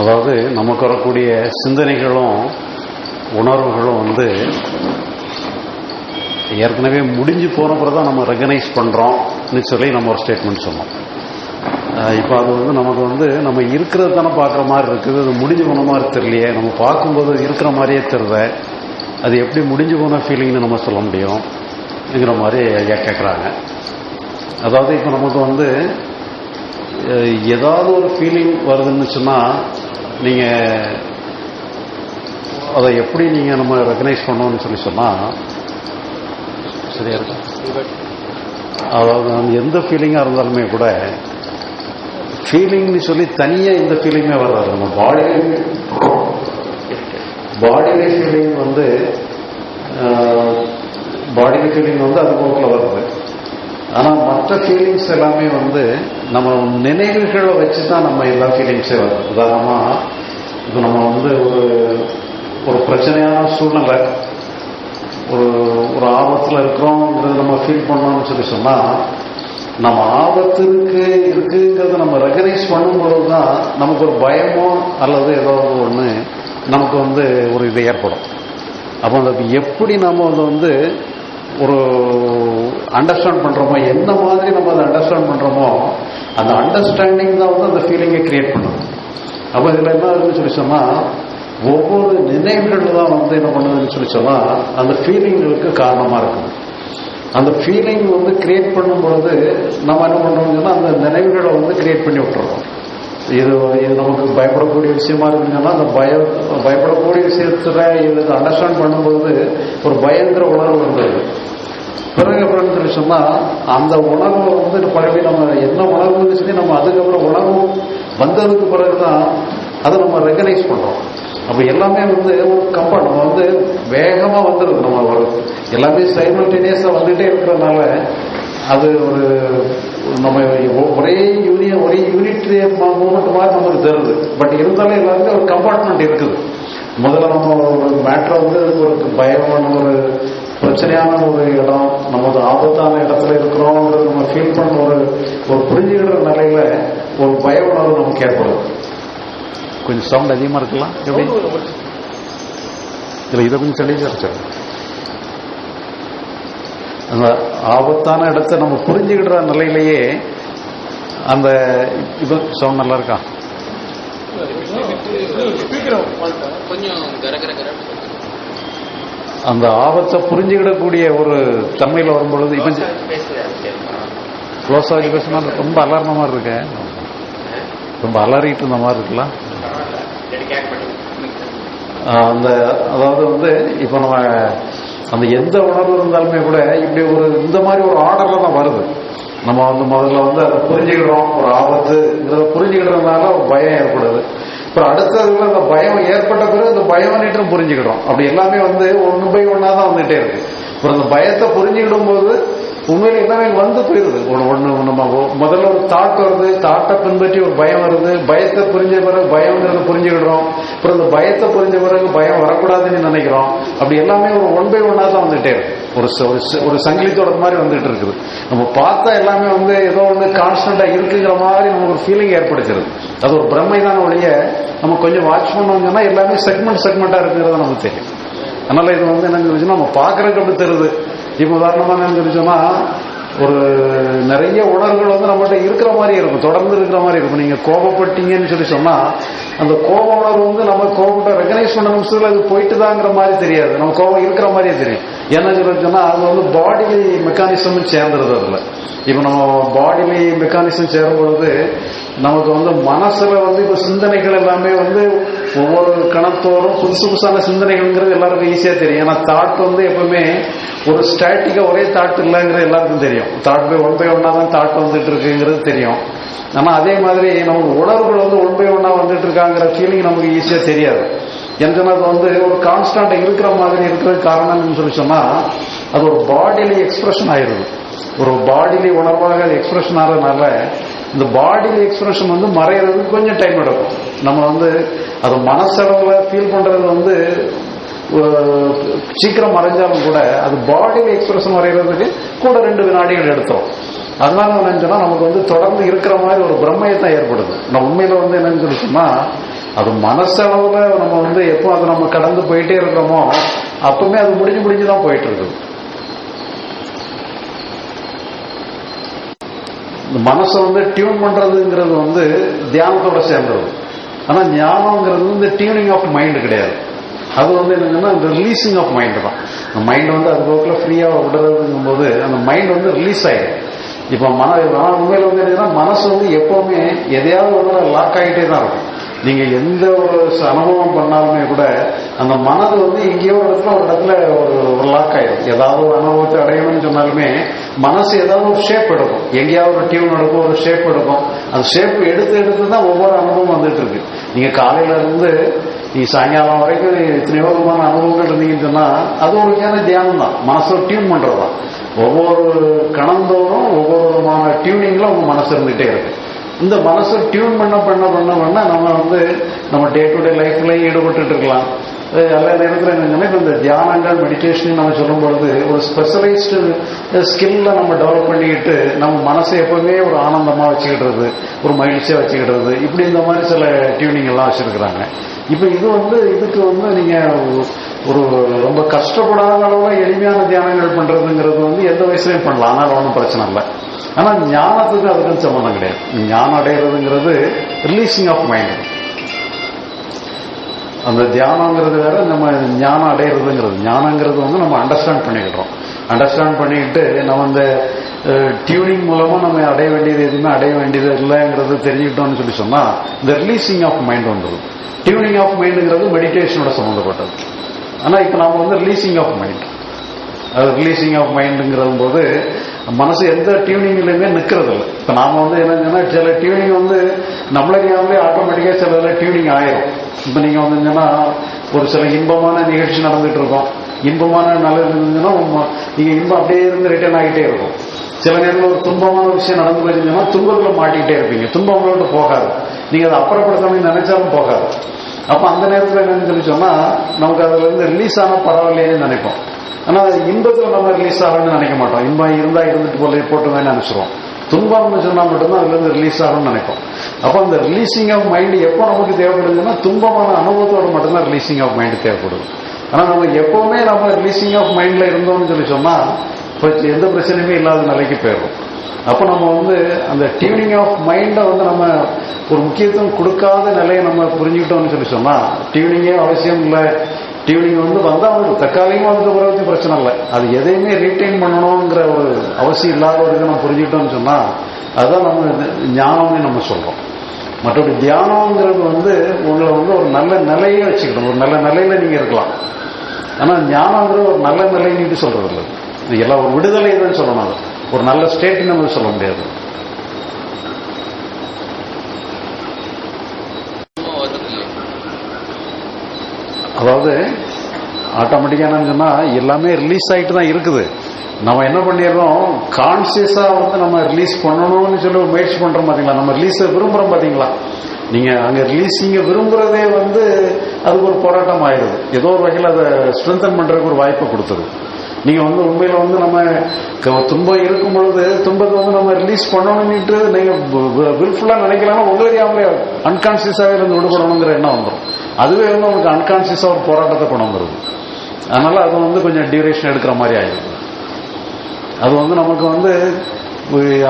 அதாவது நமக்கு வரக்கூடிய சிந்தனைகளும் உணர்வுகளும் வந்து ஏற்கனவே முடிஞ்சு போன பிறகு தான் நம்ம ரெகனைஸ் பண்ணுறோம்னு சொல்லி நம்ம ஒரு ஸ்டேட்மெண்ட் சொன்னோம். இப்போ அது வந்து நமக்கு வந்து நம்ம இருக்கிறது தானே பார்க்குற மாதிரி இருக்குது அது முடிஞ்சு போன மாதிரி தெரியலையே நம்ம பார்க்கும்போது இருக்கிற மாதிரியே தெரில அது எப்படி முடிஞ்சு போன ஃபீலிங்னு நம்ம சொல்ல முடியும்ங்கிற மாதிரி ஐயா கேட்குறாங்க அதாவது இப்போ நமக்கு வந்து ஏதாவது ஒரு ஃபீலிங் வருதுன்னு சொன்னால் நீங்கள் அதை எப்படி நீங்கள் நம்ம ரெகனைஸ் பண்ணோம்னு சொல்லி சொன்னால் சரியா இருக்கும் அதாவது எந்த ஃபீலிங்காக இருந்தாலுமே கூட ஃபீலிங்னு சொல்லி தனியாக எந்த ஃபீலிங்குமே வராது. நம்ம பாடியிலே பாடியிலே ஃபீலிங் வந்து பாடியிலே ஃபீலிங் வந்து அது போக்கில் வருது. ஆனால் மற்ற ஃபீலிங்ஸ் எல்லாமே வந்து நம்ம நினைவுகளை வச்சு தான் நம்ம எல்லா ஃபீலிங்ஸே வரும். உதாரணமாக இப்போ நம்ம வந்து ஒரு ஒரு பிரச்சனையான சூழ்நிலை ஒரு ஒரு ஆபத்தில் இருக்கிறோங்கிறது நம்ம ஃபீல் பண்ணோம்னு சொல்லி சொன்னால் நம்ம ஆபத்துக்கு இருக்குங்கிறத நம்ம ரெகனைஸ் பண்ணும்போது தான் நமக்கு ஒரு பயமோ அல்லது ஏதோ ஒன்று நமக்கு வந்து ஒரு இது ஏற்படும். அப்போ அது எப்படி நம்ம அதை வந்து ஒரு அண்டர்ஸ்டாண்ட் பண்ணுறோமோ எந்த மாதிரி நம்ம அதை அண்டர்ஸ்டாண்ட் பண்ணுறோமோ அந்த அண்டர்ஸ்டாண்டிங் தான் வந்து அந்த ஃபீலிங்கை கிரியேட் பண்ணும். அப்போ இதில் என்ன ஆகுதுன்னு சொல்லி சொன்னால் ஒவ்வொரு நினைவுகள் தான் வந்து என்ன பண்ணுதுன்னு சொல்லி சொன்னால் அந்த ஃபீலிங்களுக்கு காரணமாக இருக்குது அந்த ஃபீலிங் வந்து கிரியேட் பண்ணும் பொழுது நம்ம என்ன பண்ணுறோம்னா அந்த நினைவுகளை வந்து கிரியேட் பண்ணி விட்டுறோம். இது இது நமக்கு பயப்படக்கூடிய விஷயமா இருக்குங்கன்னா அந்த பய பயப்படக்கூடிய விஷயத்துல இது அண்டர்ஸ்டாண்ட் பண்ணும்போது ஒரு பயங்கர உணர்வு இருந்தது பிறகு சொல்லி சொன்னா அந்த உணர்வை வந்து பழகி நம்ம என்ன உணர்வுன்னு சொல்லி நம்ம அதுக்கப்புறம் உணர்வு வந்ததுக்கு பிறகுதான் அதை நம்ம ரெகனைஸ் பண்றோம். அப்ப எல்லாமே வந்து ஒரு கம்பார்ட் நம்ம வந்து வேகமா வந்துடுது நம்ம ஒரு எல்லாமே சைமல்டேனியஸா வந்துட்டே இருக்கிறதுனால அது ஒரு நம்ம ஒரே யூனியன் ஒரே யூனிட் மூமெண்ட் மாதிரி நமக்கு தருது பட் இருந்தாலும் எல்லாருமே ஒரு கம்பார்ட்மெண்ட் இருக்குது. முதல்ல நம்ம ஒரு மேட்ரை வந்து ஒரு பயமான ஒரு பிரச்சனையான ஒரு இடம் நம்ம ஒரு ஆபத்தான இடத்துல இருக்கிறோங்கிறது நம்ம ஃபீல் பண்ண ஒரு ஒரு புரிஞ்சுக்கிற நிலையில ஒரு பய உணர்வு நமக்கு ஏற்படும். கொஞ்சம் சவுண்ட் அதிகமா இருக்கலாம்? எப்படி? இல்லை இதை கொஞ்சம் தெளிவாக வச்சாங்க அந்த ஆபத்தான இடத்தை நம்ம புரிஞ்சுக்கிற நிலையிலேயே அந்த இது சவுண்ட் நல்லா இருக்கா? கொஞ்சம் அந்த ஆபத்தை புரிஞ்சுக்கிடக்கூடிய ஒரு தன்மையில் வரும்பொழுது இப்போ க்ளோஸ் ஆகி பேசினா ரொம்ப அலர்ன மாதிரி இருக்கேன் ரொம்ப அலறிட்டு இருந்த மாதிரி இருக்கலாம். அந்த அதாவது வந்து இப்போ நம்ம அந்த எந்த உணர்வு இருந்தாலுமே கூட இப்படி ஒரு இந்த மாதிரி ஒரு ஆர்டர்ல தான் வருது. நம்ம வந்து முதல்ல வந்து அதை புரிஞ்சுக்கிறோம். ஒரு ஆபத்துங்கிறத புரிஞ்சுக்கிறதுனால பயம் ஏற்படுது. அப்புறம் அடுத்ததுல அந்த பயம் ஏற்பட்ட பிறகு அந்த பயம் புரிஞ்சுக்கிறோம் அப்படி எல்லாமே வந்து ஒன்று பை ஒன்றா தான் வந்துட்டே இருக்கு. அப்புறம் அந்த பயத்தை புரிஞ்சுக்கிடும் போது உண்மையில எல்லாமே வந்து போயிருது ஒன்று ஒன்று நம்ம முதல்ல ஒரு தாட் வருது தாட்டை பின்பற்றி ஒரு பயம் வருது பயத்தை புரிஞ்ச பிறகு பயம்ங்கிறத புரிஞ்சுக்கிடுறோம். அப்புறம் அந்த பயத்தை புரிஞ்ச பிறகு பயம் வரக்கூடாதுன்னு நினைக்கிறோம். அப்படி எல்லாமே ஒரு ஒன் பை ஒன்னா தான் வந்துட்டே ஒரு ச- ஒரு ச- ஒரு சங்கிலி தொடர் மாதிரி வந்துட்டு இருக்குது. நம்ம பார்த்தா எல்லாமே வந்து ஏதோ ஒன்று கான்ஸ்டண்டா இருக்குங்கிற மாதிரி நமக்கு ஒரு ஃபீலிங் ஏற்படுத்துறது அது ஒரு பிரம்மை தான் ஒழிய நம்ம கொஞ்சம் வாட்ச் பண்ணோம்னா எல்லாமே செக்மெண்ட் செக்மெண்டா இருக்குங்கிறது நமக்கு தெரியும். அதனால இது வந்து என்னன்னு சொல்லிச்சுன்னா நம்ம பார்க்கறதுக்கு அப்படி தெரியுது. இப்போ உதாரணமா என்னன்னு சொல்லி சொன்னா ஒரு நிறைய உணர்வுகள் வந்து நம்மகிட்ட இருக்கிற மாதிரி இருக்கும் தொடர்ந்து இருக்கிற மாதிரி இருக்கும். நீங்க கோபப்பட்டீங்கன்னு சொல்லி சொன்னா அந்த கோப உணர்வு வந்து நம்ம கோபத்தை ரெகனைஸ் பண்ண நிமிஷத்துல அது போயிட்டு தாங்கிற மாதிரி தெரியாது. நம்ம கோபம் இருக்கிற மாதிரியே தெரியும். என்ன சொல்லி சொன்னா அது வந்து பாடிலி மெக்கானிசம் சேர்ந்துருது அதுல. இப்போ நம்ம பாடிலி மெக்கானிசம் சேரும் பொழுது நமக்கு வந்து மனசுல வந்து இப்போ சிந்தனைகள் எல்லாமே வந்து ஒவ்வொரு கணத்தோறும் புதுசு புதுசான சிந்தனைகள்ங்கிறது எல்லாருக்கும் ஈஸியா தெரியும். ஏன்னா தாட் வந்து எப்பவுமே ஒரு ஸ்டாட்டிக்கா ஒரே தாட் இல்லைங்கிறது எல்லாருக்கும் தெரியும். தாட் பை ஒன் பை ஒன்னா தான் தாட் வந்துட்டு இருக்குங்கிறது தெரியும். ஆனா அதே மாதிரி நமக்கு உணர்வுகள் வந்து ஒன் பை ஒன்னா வந்துட்டு இருக்காங்கிற ஃபீலிங் நமக்கு ஈஸியா தெரியாது. எனக்கு அது வந்து ஒரு கான்ஸ்டன்ட் இருக்கிற மாதிரி இருக்கிறது காரணம்னு சொல்லி சொன்னா அது ஒரு பாடியில எக்ஸ்பிரஷன் ஆயிருது ஒரு பாடியில உணர்வாக அது எக்ஸ்பிரஷன் ஆகிறதுனால இந்த பாடி எக்ஸ்பிரஷன் வந்து மறையிறதுக்கு கொஞ்சம் டைம் எடுக்கும். நம்ம வந்து அது மனசளவில் ஃபீல் பண்ணுறது வந்து சீக்கிரம் மறைஞ்சாலும் கூட அது பாடியில் எக்ஸ்பிரஷன் வரைகிறதுக்கு கூட ரெண்டு வினாடிகள் எடுத்தோம். அதனால என்னன்னு நமக்கு வந்து தொடர்ந்து இருக்கிற மாதிரி ஒரு பிரம்மையத்தான் ஏற்படுது. நான் உண்மையில வந்து என்னன்னு சொல்லிச்சோம்னா அது மனசளவில் நம்ம வந்து எப்போ அதை நம்ம கடந்து போயிட்டே இருக்கிறோமோ அப்பவுமே அது முடிஞ்சு முடிஞ்சு தான் போயிட்டு இருக்குது. இந்த மனசை வந்து டியூன் பண்றதுங்கிறது வந்து தியானத்தோட சேர்ந்தது. ஆனா ஞானம்ங்கிறது வந்து டியூனிங் ஆஃப் மைண்ட் கிடையாது. அது வந்து என்னங்கன்னா இந்த ரிலீசிங் ஆஃப் மைண்ட் தான். அந்த மைண்ட் வந்து அது போக்கில் ஃப்ரீயாக விடுறதுங்கும் போது அந்த மைண்ட் வந்து ரிலீஸ் ஆயிடும். இப்போ மன உண்மையில் வந்து என்னன்னா மனசு வந்து எப்பவுமே எதையாவது ஒரு லாக் ஆகிட்டே தான் இருக்கும். நீங்க எந்த ஒரு அனுபவம் பண்ணாலுமே கூட அந்த மனது வந்து எங்கேயோ ஒரு இடத்துல ஒரு இடத்துல ஒரு ஒரு லாக் ஆயிடும் ஏதாவது ஒரு அனுபவத்தை அடையணும்னு சொன்னாலுமே மனசு ஏதாவது ஒரு ஷேப் எடுக்கும். எங்கேயாவது ஒரு டியூன் எடுக்கும் ஒரு ஷேப் எடுக்கும். அந்த ஷேப் எடுத்து எடுத்து தான் ஒவ்வொரு அனுபவம் வந்துட்டு இருக்கு. நீங்க காலையில இருந்து நீ சாயங்காலம் வரைக்கும் எத்தனையோ விதமான அனுபவங்கள் இருந்தீங்கன்னு சொன்னா அது ஒரு வகையான தியானம் தான். மனசை டியூன் பண்றதுதான் ஒவ்வொரு கணந்தோறும் ஒவ்வொரு விதமான டியூனிங்ல உங்க மனசு இருந்துகிட்டே இருக்கு. இந்த மனசை டியூன் பண்ண பண்ண பண்ண பண்ண நம்ம வந்து நம்ம டே டு டே லைஃப்ல ஈடுபட்டு இருக்கலாம் எல்லா நேரத்தில் என்னங்கன்னா இந்த தியானங்கள் மெடிடேஷன் நம்ம சொல்லும் பொழுது ஒரு ஸ்பெஷலைஸ்டு ஸ்கில்ல நம்ம டெவலப் பண்ணிக்கிட்டு நம்ம மனசை எப்பவுமே ஒரு ஆனந்தமா வச்சுக்கிடுறது ஒரு மகிழ்ச்சியா வச்சுக்கிடுறது. இப்படி இந்த மாதிரி சில டியூனிங் எல்லாம் வச்சிருக்கிறாங்க. இப்போ இது வந்து இதுக்கு வந்து நீங்க ஒரு ரொம்ப கஷ்டப்படாத அளவுல எளிமையான தியானங்கள் பண்றதுங்கிறது வந்து எந்த வயசுலயும் பண்ணலாம். ஆனால் ஒன்றும் பிரச்சனை இல்லை. ஆனா ஞானத்துக்கு அதுக்கும் சம்மந்தம் கிடையாது. ஞானம் அடைகிறதுங்கிறது ரிலீசிங் ஆஃப் மைண்ட் அந்த தியானங்கிறது வேற நம்ம ஞானம் அடையிறதுங்கிறது. ஞானங்கிறது வந்து நம்ம அண்டர்ஸ்டாண்ட் பண்ணிக்கிட்டோம் அண்டர்ஸ்டாண்ட் பண்ணிக்கிட்டு நம்ம அந்த டியூனிங் மூலமா நம்ம அடைய வேண்டியது எதுவுமே அடைய வேண்டியது இல்லைங்கிறது தெரிஞ்சுக்கிட்டோம்னு சொல்லி சொன்னா இந்த ரிலீசிங் ஆஃப் மைண்ட் வந்துடும் டியூனிங் ஆஃப் மைண்டுங்கிறது மெடிடேஷனோட சம்மந்தப்பட்டது ஆனா இப்போ நம்ம வந்து ரிலீசிங் ஆஃப் மைண்ட் அது ரிலீசிங் ஆஃப் மைண்டுங்கிறது போது மனசு எந்த டியூனிங்லையுமே நிற்கிறது இல்லை இப்போ நாம் வந்து என்னங்கன்னா சில டியூனிங் வந்து நம்மளறியாமலே ஆட்டோமேட்டிக்காக சில இதில் டியூனிங் ஆயிரும். இப்போ நீங்கள் வந்தீங்கன்னா ஒரு சில இன்பமான நிகழ்ச்சி நடந்துட்டு இருக்கோம் இன்பமான நல்லது இருந்ததுன்னா நீங்கள் இன்பம் அப்படியே இருந்து ரிட்டர்ன் ஆகிட்டே இருக்கும். சில நேரத்தில் ஒரு துன்பமான விஷயம் நடந்து போயிருந்தீங்கன்னா துன்பத்துல மாட்டிக்கிட்டே இருப்பீங்க. துன்பம் போகாது. நீங்கள் அதை அப்புறப்படுத்தணும்னு நினைச்சாலும் போகாது. அப்போ அந்த நேரத்தில் என்னன்னு சொல்லி சொன்னால் நமக்கு அதில் இருந்து ரிலீஸ் ஆனால் பரவாயில்லையேன்னு நினைப்போம். ஆனா இன்பத்தில் இன்பத்துல நம்ம ரிலீஸ் ஆகணும்னு நினைக்க மாட்டோம். இன்பம் இருந்தா இருந்துட்டு போல போட்டுமே நினைச்சிருவோம். துன்பம்னு சொன்னா மட்டும்தான் அதுல இருந்து ரிலீஸ் ஆகணும்னு நினைப்போம். அப்ப அந்த ரிலீசிங் ஆஃப் மைண்ட் எப்போ நமக்கு தேவைப்படுதுன்னா துன்பமான அனுபவத்தோட மட்டும்தான் ரிலீசிங் ஆஃப் மைண்ட் தேவைப்படுது. ஆனா நம்ம எப்பவுமே நம்ம ரிலீசிங் ஆஃப் மைண்ட்ல இருந்தோம்னு சொல்லி சொன்னா எந்த பிரச்சனையுமே இல்லாத நிலைக்கு போயிடும் அப்போ நம்ம வந்து அந்த டியூனிங் ஆஃப் மைண்டை வந்து நம்ம ஒரு முக்கியத்துவம் கொடுக்காத நிலையை நம்ம புரிஞ்சுக்கிட்டோம்னு சொல்லி சொன்னா டியூனிங்கே அவசியம் இல்லை. டியூனிங் வந்து வந்தா அவங்களுக்கு தற்காலிகமாக வந்து பிறகு பிரச்சனை இல்லை. அது எதையுமே ரீட்டைன் பண்ணணுங்கிற ஒரு அவசியம் இல்லாத ஒரு இதை நம்ம புரிஞ்சுக்கிட்டோம்னு சொன்னா அதுதான் நம்ம இது ஞானம்னு நம்ம சொல்றோம். மற்றபடி தியானம்ங்கிறது வந்து உங்களை வந்து ஒரு நல்ல நிலையை வச்சுக்கணும். ஒரு நல்ல நிலையில நீங்க இருக்கலாம். ஆனா ஞானங்கிறது ஒரு நல்ல நிலைன்னு சொல்றது இல்லை இது எல்லாம் ஒரு விடுதலை இதுன்னு சொல்லணும். அது ஒரு நல்ல ஸ்டேட் நம்ம சொல்ல முடியாது சும்மா வர்றது இல்லை அதாவது ஆட்டோமேட்டிக்காக என்னன்னு எல்லாமே ரிலீஸ் ஆகிட்டு தான் இருக்குது. நம்ம என்ன பண்ணிடுறோம்? கான்சியஸாக வந்து நம்ம ரிலீஸ் பண்ணணும்னு சொல்லி ஒரு முயற்சி பண்ணுறோம் பார்த்தீங்களா நம்ம ரிலீஸை விரும்புகிறோம் பார்த்தீங்களா நீங்கள் அங்கே ரிலீஸ் நீங்க விரும்புகிறதே வந்து அதுக்கு ஒரு போராட்டம் ஆயிடுது. ஏதோ ஒரு வகையில் அதை ஸ்ட்ரென்தன் பண்ணுறதுக்கு ஒரு வாய்ப்பை கொடுத்துரு நீங்கள் வந்து உண்மையில் வந்து நம்ம துன்பம் இருக்கும் பொழுது துன்பத்தை வந்து நம்ம ரிலீஸ் பண்ணணும்னுட்டு நீங்கள் வில்ஃபுல்லாக நினைக்கலாம் உங்களை அறியாமலே அன்கான்சியஸாவே இருந்து விடுபடணுங்கிற எண்ணம் வந்துடும் அதுவே வந்து உங்களுக்கு அன்கான்சியஸாக ஒரு போராட்டத்தை கொண்டு வந்துருது. அதனால அது வந்து கொஞ்சம் டியூரேஷன் எடுக்கிற மாதிரி ஆயிடுது. அது வந்து நமக்கு வந்து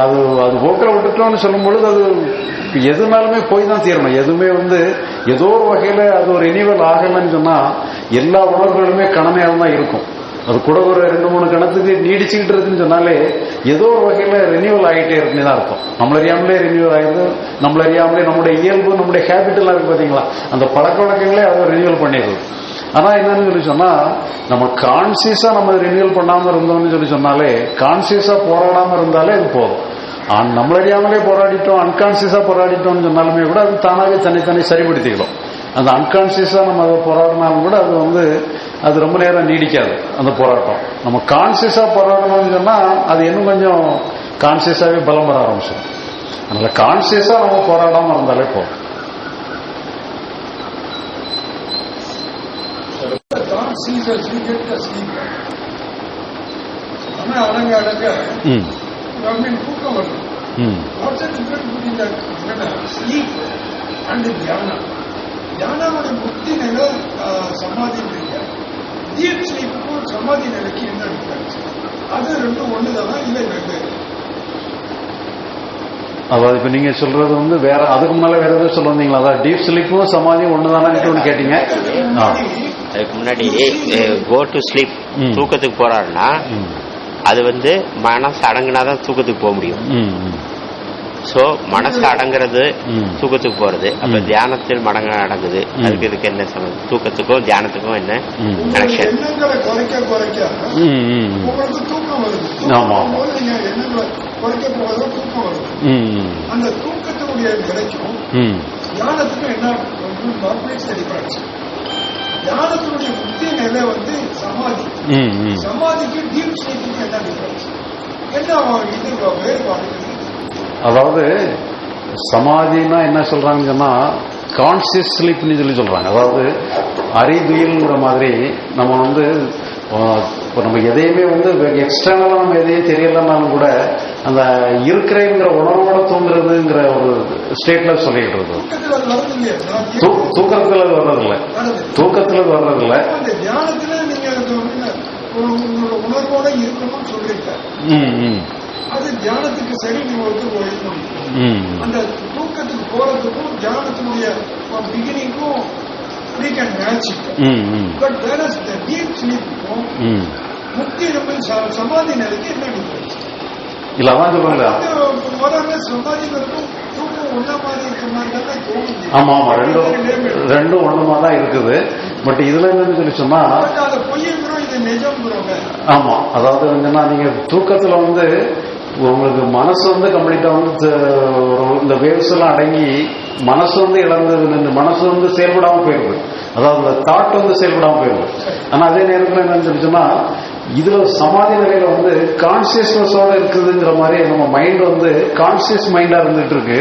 அது அது போக்கில் விட்டுட்டோம்னு சொல்லும் பொழுது அது எதுனாலுமே போய் தான் தீரணும். எதுவுமே வந்து ஏதோ ஒரு வகையில் அது ஒரு இனிவல் ஆகலைன்னு சொன்னால் எல்லா உணர்வுகளுமே கடமையாக தான் இருக்கும். அது கூட ஒரு ரெண்டு மூணு கணத்துக்கு நீடிச்சுக்கிட்டு இருக்குன்னு சொன்னாலே ஏதோ ஒரு வகையில் ரினியூவல் ஆகிட்டே இருக்குன்னு தான் அர்த்தம். நம்மள அறியாமலே ரினியூவல் ஆகிடுது நம்மள அறியாமலே நம்முடைய இயல்பு நம்முடைய ஹேபிட் எல்லாம் இருக்கு அந்த பழக்க வழக்கங்களே அதை ரினியூவல் பண்ணிடுது. ஆனால் என்னன்னு சொல்லி சொன்னால் நம்ம கான்சியஸாக நம்ம ரினியூவல் பண்ணாமல் இருந்தோம்னு சொல்லி சொன்னாலே கான்சியஸாக போராடாமல் இருந்தாலே அது போதும். ஆன் நம்மள அறியாமலே போராடிட்டோம் அன்கான்சியஸாக போராடிட்டோம்னு சொன்னாலுமே கூட அது தானாவே தனித்தனி சரிப்படுத்திக்கிறோம் அந்த அன்கான்சியஸா நம்ம அதை போராடினாலும் கூட அது வந்து அது ரொம்ப நேரம் நீடிக்காது அந்த போராட்டம். நம்ம கான்சியஸா போராடணும்னு சொன்னா அது இன்னும் கொஞ்சம் கான்சியஸாவே பலம் வர ஆரம்பிச்சிடும். அதனால கான்சியஸா நம்ம போராடாம இருந்தாலே போதும். அடங்க அடங்க தூக்கம் வரும் ஞானனுடைய முக்தி நிலை டீப் ஸ்லீப்புக்கும் சமாதி நிலைக்கு என்ன டிஃபரன்ஸ் அது ரெண்டும் ஒண்ணுதானா? இல்லை வெவ்வேறு அதாவது இப்ப நீங்க சொல்றது வந்து வேற அதுக்கு முன்னால வேற ஏதாவது சொல்ல வந்தீங்களா அதாவது டீப் ஸ்லீப்பும் சமாதியும் ஒண்ணுதானான்னு ஒன்று கேட்டீங்க. அதுக்கு முன்னாடி கோ டு ஸ்லீப். தூக்கத்துக்கு போறாருன்னா. அது வந்து மனசு அடங்குனாதான் தூக்கத்துக்கு போக முடியும். சோ மனசு அடங்குறது ம். தூக்கத்துக்கு போறது. அப்ப. தியானத்தில் மடங்க அடங்குது. அதுக்கு இதுக்கு என்ன சம்மந்தம் தூக்கத்துக்கும் தியானத்துக்கும் என்ன கனெக்ஷன் ஆமா. அந்த தூக்கத்தினுடைய நிலைக்கும் ம். தியானத்துக்கும் என்ன காம்ப்ளெக்ஸ் டிஃபரன்ஸ் தியானத்தினுடைய முக்கிய நிலை வந்து சமாதி. ம், ம். சமாதிக்கு டீப் ஸ்லீப்புக்கு என்ன டிஃபரன்ஸ் என்ன அவன் இது வேறுபாடு. அதாவது சமாதினா என்ன சொல்றாங்கன்னு சொன்னா கான்சியஸ் ஸ்லீப்னு சொல்லி சொல்றாங்க. அதாவது அறிவியல்ங்கிற மாதிரி நம்ம வந்து இப்போ நம்ம எதையுமே வந்து எக்ஸ்டர்னலாக நம்ம எதையும் தெரியலனாலும் கூட அந்த இருக்கிறேங்கிற உணர்வோட தூங்குறதுங்கிற ஒரு ஸ்டேட்ல சொல்லிட்டு இருக்கு தூக்கத்தில் வர்றதில்ல. தூக்கத்துல வர்றதில்ல. உணர்வோட இருக்கணும்னு அது தியானத்துக்கு சரி வந்து அந்த தூக்கத்துக்கு போறதுக்கும் தியானத்தினுடைய பிகினிங்கும் we can match it. ம் ம். பட் வேற the deep sleep-க்கும் ம். முக்தி நம்ம ச- சமாதி நிலைக்கு என்ன டிஃபரன்ஸ் இல்ல அதான் முதல்ல சமாதிகளுக்கும் தூக்கம் ஒன்னா மாதிரி இருக்க மாதிரி தானே தோணுது. ஆமா ஆமா ரெண்டும் ரெண்டும் ஒண்ணுமா தான் இருக்குது. பட் இதுல என்னன்னு சொல்லி சொன்னா அதை நிஜம்ங்கிறோங்க ஆமா அதாவது என்னன்னா நீங்க தூக்கத்துல வந்து உங்களுக்கு மனசு வந்து கம்ப்ளீட்டா வந்து இந்த வேவ்ஸ் எல்லாம் அடங்கி மனசு வந்து இழந்து மனசு வந்து செயல்படாம போயிருது. அதாவது இந்த தாட் வந்து செயல்படாம போயிருது. ஆனா அதே நேரத்தில் என்னன்னு சொல்லி சொன்னா இதுல சமாதி நிலையில வந்து கான்சியஸ்னஸோட இருக்குதுங்கிற மாதிரி நம்ம மைண்ட் வந்து கான்சியஸ் மைண்டா இருந்துட்டு இருக்கு.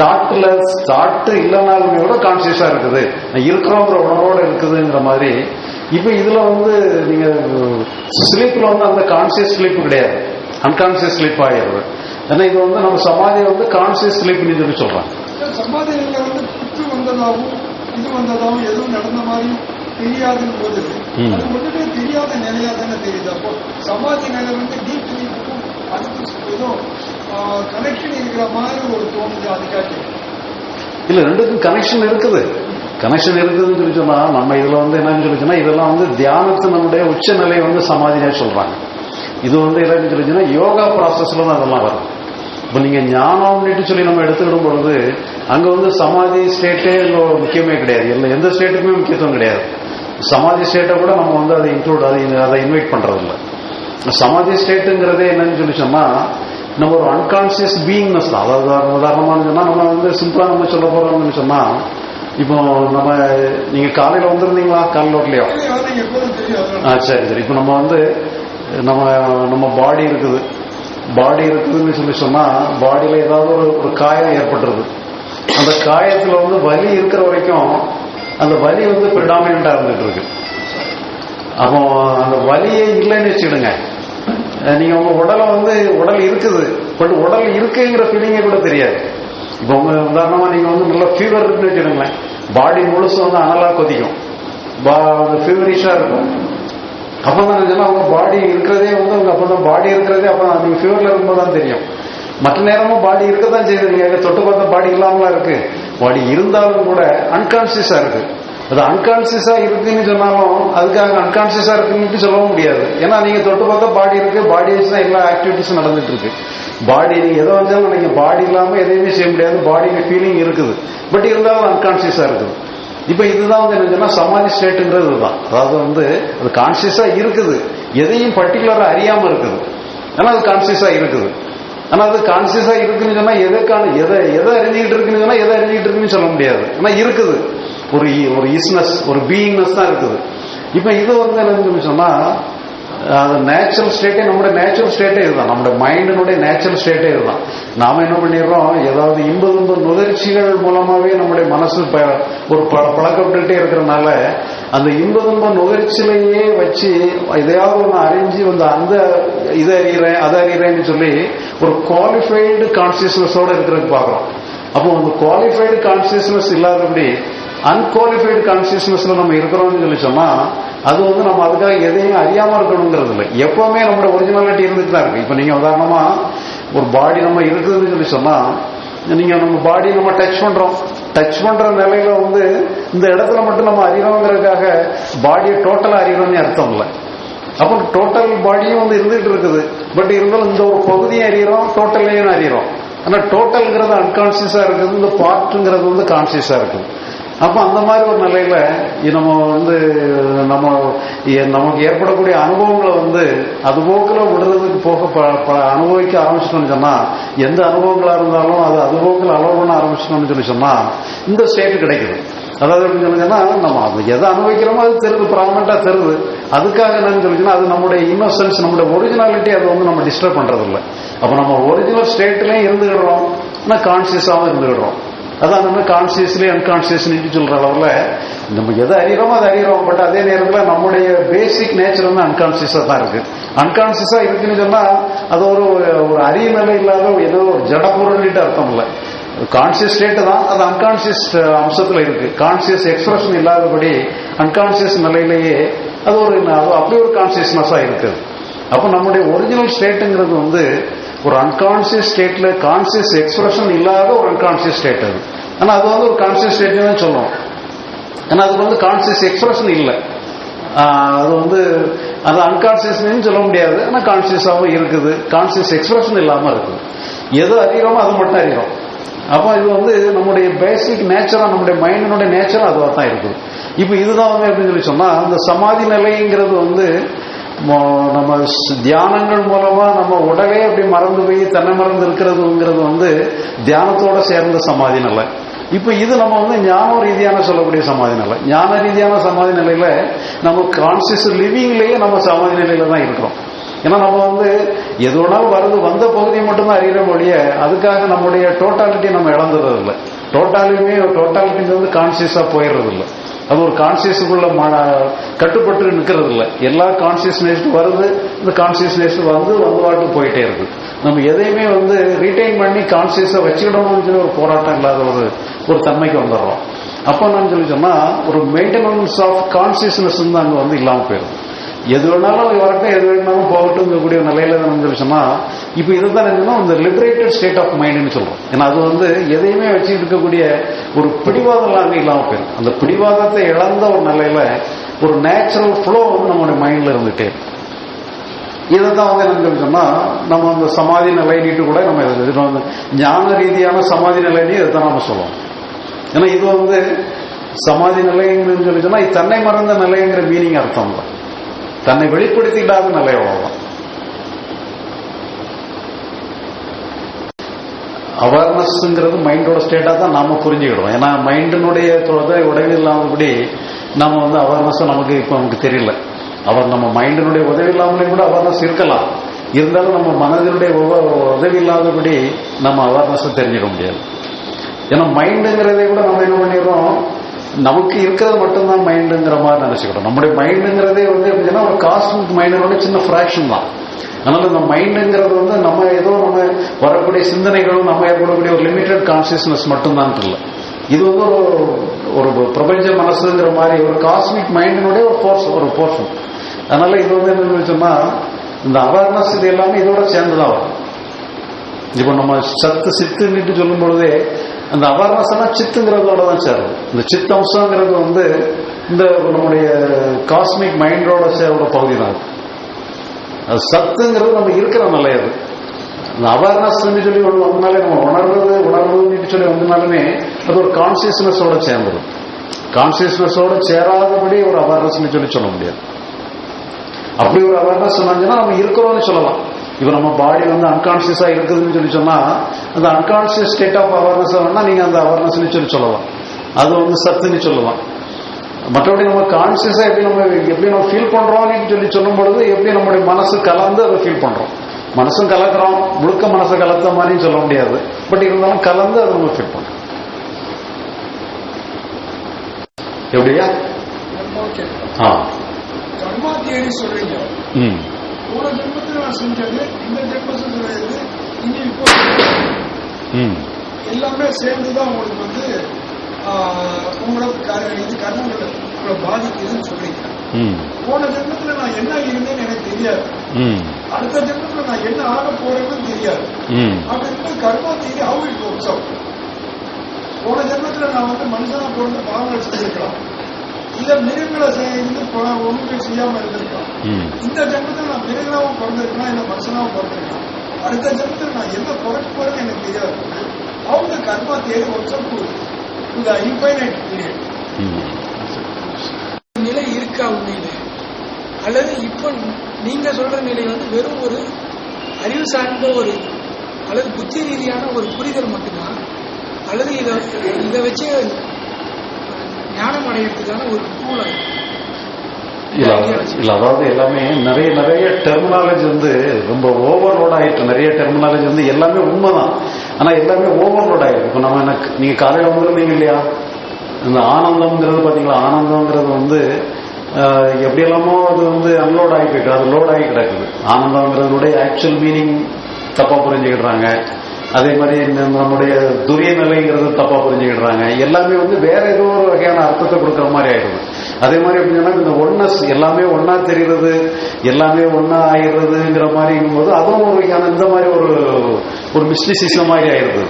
தாட்ல தாட்டு இல்லைனாலுமே கூட கான்சியஸா இருக்குது. இருக்கிறோங்கிற உணர்வோட இருக்குதுங்கிற மாதிரி. இப்ப இதுல வந்து நீங்க ஸ்லீப்ல வந்து அந்த கான்சியஸ் ஸ்லீப் கிடையாது. அன்கான்சியஸ் ஸ்லீப் ஆகிடுது ஏன்னா இது வந்து நம்ம சமாதியை வந்து கான்சியஸ் ஸ்லீப்னு சொல்லி சொல்றாங்க. சமாதி நிலை வந்து புற்று வந்ததாகவும் இது வந்ததாகவும் எதுவும் நடந்த மாதிரியும் தெரியாதுன்னு போது. அது ஒண்ணுமே தெரியாத நிலையா தானே தெரியுது. அப்போ சமாதி நிலை வந்து டீப் அதுக்கும் ஏதோ கனெக்ஷன் இருக்கிற மாதிரி ஒரு தோணுது அதுக்காக இல்ல ரெண்டுக்கும் கனெக்ஷன் இருக்குது. கனெக்ஷன் இருக்குதுன்னு சொல்லி சொன்னா நம்ம இதுல வந்து என்னன்னு சொல்லி சொன்னா இதெல்லாம் வந்து தியானத்தினுடைய உச்ச நிலையை வந்து சமாதினே சொல்றாங்க. இது வந்து என்னன்னு சொல்லிச்சுன்னா யோகா ப்ராசஸ்ல தான் அதெல்லாம் வரும். இப்போ நீங்க ஞானம்னுட்டு சொல்லி நம்ம எடுத்துக்கிடும் பொழுது அங்க வந்து சமாதி ஸ்டேட்டே முக்கியமே கிடையாது. இல்லை எந்த ஸ்டேட்டுக்குமே முக்கியத்துவம் கிடையாது. சமாதி ஸ்டேட்டை கூட நம்ம வந்து அதை இன்க்ளூட் அதை அதை இன்வைட் பண்றது சமாதி ஸ்டேட்டுங்கிறதே என்னன்னு சொல்லி சொன்னா நம்ம ஒரு அன்கான்சியஸ் பீயிங்னஸ் தான். அதாவது உதாரண- உதாரணமானு நம்ம வந்து சிம்பிளாக நம்ம சொல்ல போகிறோம்னு சொன்னால் இப்போ நம்ம நீங்க காலையில வந்துருந்தீங்களா? காலையில் வரலையோ? ஆ சரி சரி. இப்போ நம்ம வந்து நம்ம நம்ம பாடி இருக்குது. பாடி இருக்குதுன்னு சொல்லி சொன்னா பாடியில ஏதாவது ஒரு ஒரு காயம் ஏற்பட்டுருது. அந்த காயத்துல வந்து வலி இருக்கிற வரைக்கும் அந்த வலி வந்து பிரிடாமினா இருந்துட்டு இருக்கு. அப்போ அந்த வலியே இல்லைன்னு வச்சுக்கிடுங்க. நீங்கள் நீங்க உங்க உடலை வந்து உடல் இருக்குது. பட் உடல் இருக்குங்கிற ஃபீலிங்கே கூட தெரியாது. இப்போ உங்க உதாரணமா நீங்க வந்து நல்ல ஃபீவர் இருக்குன்னு வச்சுக்கோங்களேன். பாடி முழுசு வந்து அனலா கொதிக்கும். ஃபீவரிஷா இருக்கும். அப்பதான் நினைச்சா அவங்க பாடி இருக்கிறதே வந்து அவங்க அப்பதான் பாடி இருக்கிறதே அப்பதான் நீங்க ஃபீவர்ல இருக்கும்போது தான் தெரியும். மற்ற நேரமும் பாடி இருக்கதான் செய்யுது நீங்க தொட்டு பார்த்தா பாடி இல்லாமலாம் இருக்கு? பாடி இருந்தாலும் கூட அன்கான்சியஸா இருக்கு. அது அன்கான்சியஸா இருக்குன்னு சொன்னாலும் அதுக்காக அன்கான்சியஸா இருக்குன்னு சொல்லவும் முடியாது. ஏன்னா நீங்க தொட்டு பார்த்தா பாடி இருக்கு பாடி தான் எல்லா ஆக்டிவிட்டிஸும் நடந்துட்டு இருக்கு. பாடி நீங்க எதை வந்தாலும் நீங்க பாடி இல்லாம எதையுமே செய்ய முடியாது. பாடியில ஃபீலிங் இருக்குது. பட் இருந்தாலும் அன்கான்சியஸா இருக்குது. இப்ப இதுதான் வந்து என்னன்னா சமாதி ஸ்டேட்டுங்கிறது இதுதான் அதாவது வந்து அது கான்சியஸா இருக்குது. எதையும் பர்டிகுலரா அறியாம இருக்குது. ஆனா அது கான்சியஸா இருக்குது. ஆனா அது கான்சியஸா இருக்குன்னு சொன்னா எதைக்கான எதை எதை அறிஞ்சிக்கிட்டு இருக்குன்னு சொன்னா எதை அறிஞ்சிக்கிட்டு இருக்குன்னு சொல்ல முடியாது. ஆனா இருக்குது. ஒரு ஒரு இஸ்னஸ் ஒரு பீயிங்னஸ் தான் இருக்குது. இப்ப இது வந்து என்னன்னு சொல்லி சொன்னா அது நேச்சுரல் ஸ்டேட்டே நம்முடைய நேச்சுரல் ஸ்டேட்டே இதுதான். நம்முடைய மைண்டினுடைய நேச்சுரல் ஸ்டேட்டே இதுதான். நாம என்ன பண்ணிடுறோம்? ஏதாவது இன்ப துன்ப நுகர்ச்சிகள் மூலமாவே நம்முடைய மனசு ப- ஒரு பழக்கப்பட்டுட்டே இருக்கிறனால அந்த இன்ப துன்ப நுகர்ச்சியிலேயே வச்சு எதையாவது ஒன்று அறிஞ்சு வந்து அந்த இதை அறிகிறேன் அதை அறிகிறேன்னு சொல்லி ஒரு குவாலிஃபைடு கான்சியஸ்னஸோட இருக்கிறதுக்கு பார்க்குறோம். அப்போ அந்த குவாலிஃபைடு கான்சியஸ்னஸ் இல்லாதபடி அன்குவாலிஃபைடு கான்சியஸ்னஸ்ல நம்ம இருக்கிறோம்னு சொல்லி சொன்னா அது வந்து நம்ம அதுக்காக எதையும் அறியாம இருக்கணுங்கிறது இல்லை. எப்பவுமே நம்மளோட ஒரிஜினாலிட்டி இருந்துட்டு தான் இருக்கு. இப்ப நீங்க உதாரணமா ஒரு பாடி நம்ம இருக்குதுன்னு சொல்லி சொன்னா நீங்க நம்ம பாடி நம்ம டச் பண்றோம். டச் பண்ற நிலையில வந்து இந்த இடத்துல மட்டும் நம்ம அறிகிறோங்கிறதுக்காக பாடியை டோட்டலா அறியணும்னு அர்த்தம் இல்லை. அப்போ டோட்டல் பாடியும் வந்து இருந்துட்டு இருக்குது. பட் இருந்தாலும் இந்த ஒரு பகுதியும் அறிகிறோம் டோட்டல்லையும் அறிகிறோம் ஆனா டோட்டல்ங்கிறது அன்கான்சியஸா இருக்குது இந்த பார்ட்டுங்கிறது வந்து கான்சியஸா இருக்குது. அப்போ அந்த மாதிரி ஒரு நிலையில நம்ம வந்து நம்ம நமக்கு ஏற்படக்கூடிய அனுபவங்களை வந்து அது போக்கில் விடுறதுக்கு போக ப- ப- அனுபவிக்க ஆரம்பிச்சிட்டோம்னு சொன்னா எந்த அனுபவங்களா இருந்தாலும் அது அது போக்கில் அலோவ் பண்ண ஆரம்பிச்சிட்டோம்னு சொல்லி சொன்னா இந்த ஸ்டேட் கிடைக்குது. அதாவது எப்படி சொல்லுங்கன்னா நம்ம அது எதை அனுபவிக்கிறோமோ அது தெரியுது ப்ராமண்டா தெரியுது. அதுக்காக என்னன்னு சொல்லிச்சுன்னா அது நம்முடைய இன்னோசன்ஸ் நம்முடைய ஒரிஜினாலிட்டி அது வந்து நம்ம டிஸ்டர்ப் பண்ணுறதில்ல அப்போ நம்ம ஒரிஜினல் ஸ்டேட்லயும் இருந்துகிடுறோம் ஆனால் கான்சியஸாகவும் இருந்துகிடுறோம். அதான் நம்ம கான்சியஸ்லி அன்கான்சியஸ்லி சொல்ற அளவில் நம்ம எதை அறிகிறோமோ அதை அறிகிறோம் பட் அதே நேரத்தில் நம்முடைய பேசிக் நேச்சர் வந்து அன்கான்சியஸாக தான் இருக்கு. அன்கான்சியஸாக இருக்குன்னு சொன்னால் அது ஒரு ஒரு அரிய நிலை இல்லாத ஏதோ ஒரு ஜடப்பொருள்ட்டு அர்த்தம் இல்லை. கான்சியஸ் ஸ்டேட்டு தான் அது அன்கான்சியஸ் அம்சத்தில் இருக்கு. கான்சியஸ் எக்ஸ்பிரஷன் இல்லாதபடி அன்கான்சியஸ் நிலையிலேயே அது ஒரு அப்படி ஒரு கான்சியஸ்னஸாக இருக்குது அப்போ நம்முடைய ஒரிஜினல் ஸ்டேட்டுங்கிறது வந்து ஒரு அன்கான்சியஸ் ஸ்டேட்டில் கான்சியஸ் எக்ஸ்பிரஷன் இல்லாத ஒரு அன்கான்சியஸ் ஸ்டேட் அது. ஆனால் அது வந்து ஒரு கான்சியஸ் ஸ்டேட்மெண்ட் தான் சொல்லுவோம் ஏன்னா அதுக்கு வந்து கான்சியஸ் எக்ஸ்பிரஷன் இல்லை. அது வந்து அது அன்கான்சியஸ்னு சொல்ல முடியாது. ஆனால் கான்சியஸாகவும் இருக்குது. கான்சியஸ் எக்ஸ்பிரஷன் இல்லாமல் இருக்குது. எது அறிகிறோமோ அது மட்டும் அறிகிறோம். அப்போ இது வந்து நம்முடைய பேசிக் நேச்சராக நம்முடைய மைண்டினுடைய நேச்சராக அதுவாக தான் இருக்குது. இப்போ இதுதான் வந்து எப்படின்னு சொல்லி சொன்னால் அந்த சமாதி நிலைங்கிறது வந்து நம்ம தியானங்கள் மூலமா நம்ம உடலே அப்படி மறந்து போய் தன்னை மறந்து இருக்கிறதுங்கிறது வந்து தியானத்தோட சேர்ந்த சமாதி நிலை. இப்போ இது நம்ம வந்து ஞான ரீதியான சொல்லக்கூடிய சமாதி நிலை. ஞான ரீதியான சமாதி நிலையில நம்ம கான்சியஸ் லிவிங்லயே நம்ம சமாதி நிலையில தான் இருக்கிறோம். ஏன்னா நம்ம வந்து எது வேணாலும் வருது வந்த பகுதியை மட்டும்தான் அறிகிற மொழிய அதுக்காக நம்முடைய டோட்டாலிட்டி நம்ம இழந்துறது இல்லை டோட்டாலியுமே டோட்டாலிட்டி வந்து கான்சியஸா போயிடுறது இல்லை அது ஒரு கான்சியஸுக்குள்ள கட்டுப்பட்டு நிற்கிறது இல்லை எல்லா கான்சியஸ்னஸ் வருது இந்த கான்சியஸ்னஸ் வந்து வந்து பாட்டு போயிட்டே இருக்கு. நம்ம எதையுமே வந்து ரீட்டைன் பண்ணி கான்சியஸை வச்சுக்கிடணும்னு சொல்லி ஒரு போராட்டம் இல்லாத ஒரு ஒரு தன்மைக்கு வந்துடுறோம். அப்போ நான் சொல்லி சொன்னால் ஒரு மெயின்டெனன்ஸ் ஆஃப் கான்சியஸ்னஸ் வந்து அங்கே வந்து இல்லாமல் போயிடும் எது வேணாலும் வரட்டும் எது வேணாலும் போகட்டும்ங்கக்கூடிய நிலையில தான் சொல்லி சொன்னா இப்போ இதுதான் என்னன்னா இந்த லிபரேட்டட் ஸ்டேட் ஆஃப் மைண்ட்னு சொல்றோம். ஏன்னா அது வந்து எதையுமே வச்சுட்டு இருக்கக்கூடிய ஒரு பிடிவாதம் எல்லாமே இல்லாம போயிடும். அந்த பிடிவாதத்தை இழந்த ஒரு நிலையில ஒரு நேச்சுரல் ஃப்ளோ வந்து நம்மளுடைய மைண்ட்ல இருந்துட்டே இதை தான் வந்து என்ன சொல்லி சொன்னா நம்ம அந்த சமாதி நிலைன்னுட்டு கூட நம்ம வந்து ஞான ரீதியான சமாதி நிலைன்னு இதை தான் நம்ம சொல்லுவோம் ஏன்னா இது வந்து சமாதி நிலைன்னு சொல்லி சொன்னா தன்னை மறந்த நிலைங்கிற மீனிங் அர்த்தம் தான். தன்னை வெளிப்படுத்திடாத நிலை அவ்வளவுதான் அவேர்னஸ்ங்கிறது மைண்டோட ஸ்டேட்டா தான் நாம புரிஞ்சுக்கிடும் ஏன்னா மைண்டினுடைய உதவி இல்லாதபடி நம்ம வந்து அவேர்னஸ் நமக்கு இப்போ நமக்கு தெரியல. அவர் நம்ம மைண்டினுடைய உதவி இல்லாமலே கூட அவேர்னஸ் இருக்கலாம். இருந்தாலும் நம்ம மனதினுடைய உவ- உதவி இல்லாதபடி நம்ம அவேர்னஸ் தெரிஞ்சுக்க முடியாது. ஏன்னா மைண்டுங்கிறதை கூட நம்ம என்ன பண்ணிடுறோம்? நமக்கு இருக்கிறது மட்டும்தான் மைண்டுங்கிற மாதிரி நினைச்சுக்கிறோம் நம்முடைய மைண்டுங்கிறதே வந்து எப்படின்னா ஒரு காஸ்மிக் மைண்டோட சின்ன ஃப்ராக்ஷன் தான். அதனால இந்த மைண்டுங்கிறது வந்து நம்ம ஏதோ நம்ம வரக்கூடிய சிந்தனைகளும் நம்ம ஏற்படக்கூடிய ஒரு லிமிட்டட் கான்சியஸ்னஸ் மட்டும்தான் இல்லை இது வந்து ஒரு ஒரு பிரபஞ்ச மனசுங்கிற மாதிரி ஒரு காஸ்மிக் மைண்டினுடைய ஒரு போர்ஸ் ஒரு போர்ஷன் அதனால இது வந்து என்ன சொன்னா இந்த அவேர்னஸ் இது எல்லாமே இதோட சேர்ந்துதான் வரும். இப்போ நம்ம சத்து சித்துன்னுட்டு சொல்லும் பொழுதே அந்த அவேர்னஸ் சித்துங்கிறதோட தான் சேரும். இந்த சித்தம்சங்கிறது வந்து இந்த நம்முடைய காஸ்மிக் மைண்டோட சேரோட பகுதி தான். அது. சத்துங்கிறது நம்ம இருக்கிற நல்லது அந்த அவேர்னஸ் சொல்லி ஒன்று வந்தனாலே நம்ம உணர்றது உணர்றதுன்னு சொல்லி வந்தனாலுமே அது ஒரு கான்சியஸ்னஸோட சேர்ந்துடும் கான்சியஸ்னஸோட சேராதபடி ஒரு அவேர்னஸ் சொல்லி சொல்ல முடியாது. அப்படி ஒரு அவேர்னஸ் சொன்னாங்கன்னா நம்ம இருக்கிறோம்னு சொல்லலாம். இப்போ நம்ம பாடி வந்து அன்கான்சியஸா இருக்குதுன்னு சொல்லி சொன்னா அந்த அன்கான்சியஸ் ஸ்டேட் ஆஃப் அவேர்னஸ் வேணா நீங்க அந்த அவேர்னஸ் சொல்லி சொல்லலாம். அது வந்து சத்துன்னு சொல்லலாம். மற்றபடி நம்ம கான்சியஸா எப்படி நம்ம எப்படி நம்ம ஃபீல் பண்றோம்னு சொல்லி சொல்லும் பொழுது எப்படி நம்முடைய மனசு கலந்து அதை ஃபீல் பண்றோம். மனசும் கலக்கிறோம் முழுக்க மனசை கலத்த மாதிரியும் சொல்ல முடியாது. பட் இருந்தாலும் கலந்து அதை நம்ம ஃபீல் பண்றோம். எப்படியா? ஆ. சொல்றீங்க. ம். போன ஜென்மத்தில் நான் செஞ்சது இந்த ஜென்மத்தில் செய்யறது இனி இப்போ எல்லாமே சேர்ந்து தான் உங்களுக்கு வந்து உங்களோட இது கர்மங்களை உங்களை பாதிக்குதுன்னு சொல்றீங்க. போன ஜென்மத்துல நான் என்ன இருந்தேன்னு எனக்கு தெரியாது. அடுத்த ஜென்மத்துல நான் என்ன ஆக போறேன்னு தெரியாது. ம். அப்படி இருந்து கர்மா தேதி இட் ஒர்க்ஸ் அவுட் போன ஜென்மத்துல நான் வந்து மனுஷனா பிறந்து பாவங்கள் செஞ்சிருக்கலாம் இல்ல மிருகங்களை செய்து ஒன்றுமே செய்யாம இருந்திருக்கலாம். இந்த ஜென்மத்துல நான் பிறந்திருக்கலாம் இல்ல மனுஷனாவும் பிறந்திருக்கலாம். அடுத்த ஜென்மத்துல நான் என்ன பிறக்க போறேன்னு எனக்கு தெரியாது. அவங்க கர்மா தேடி ஒர்க்ஸ் அவுட் இந்த இன்ஃபைனைட் பீரியட் நிலை இருக்கா உண்மையில? அல்லது இப்போ நீங்க சொல்ற நிலை வந்து வெறும் ஒரு அறிவு சார்ந்த ஒரு அல்லது புத்தி ரீதியான ஒரு புரிதல் மட்டும்தான் அல்லது இதை இதை வச்சு ஞானம் அடையிறதுக்கான ஒரு டூல் இல்ல இல்ல அதாவது எல்லாமே நிறைய நிறைய டெர்மினாலஜி வந்து ரொம்ப ஓவர்லோட் ஆயிட்டு நிறைய டெர்மினாலஜி வந்து எல்லாமே உண்மைதான். ஆனா எல்லாமே ஓவர்லோட் ஆயிருக்கு. இப்போ நம்ம எனக்கு நீங்க காலையில வந்துருந்தீங்க இல்லையா? இந்த ஆனந்தம்ங்கிறது பாத்தீங்களா? ஆனந்தம்ங்கிறது வந்து எப்படி எல்லாமோ அது வந்து அன்லோட் ஆகி போயிட்டு அது லோட் ஆகி கிடக்குது. ஆனந்தங்கிறதுடைய ஆக்சுவல் மீனிங் தப்பா புரிஞ்சுக்கிடுறாங்க. அதே மாதிரி நம்முடைய துரிய நிலைங்கிறது தப்பா புரிஞ்சுக்கிடுறாங்க. எல்லாமே வந்து வேற ஏதோ ஒரு வகையான அர்த்தத்தை கொடுக்குற மாதிரி ஆயிடுது. அதே மாதிரி எப்படின்னா இந்த ஒன்னஸ் எல்லாமே ஒன்னா தெரிகிறது எல்லாமே ஒன்னா ஆயிடுறதுங்கிற மாதிரிங்கும்போது அதுவும் ஒரு இந்த மாதிரி ஒரு ஒரு மிஸ்டிசிசம் மாதிரி ஆயிடுது.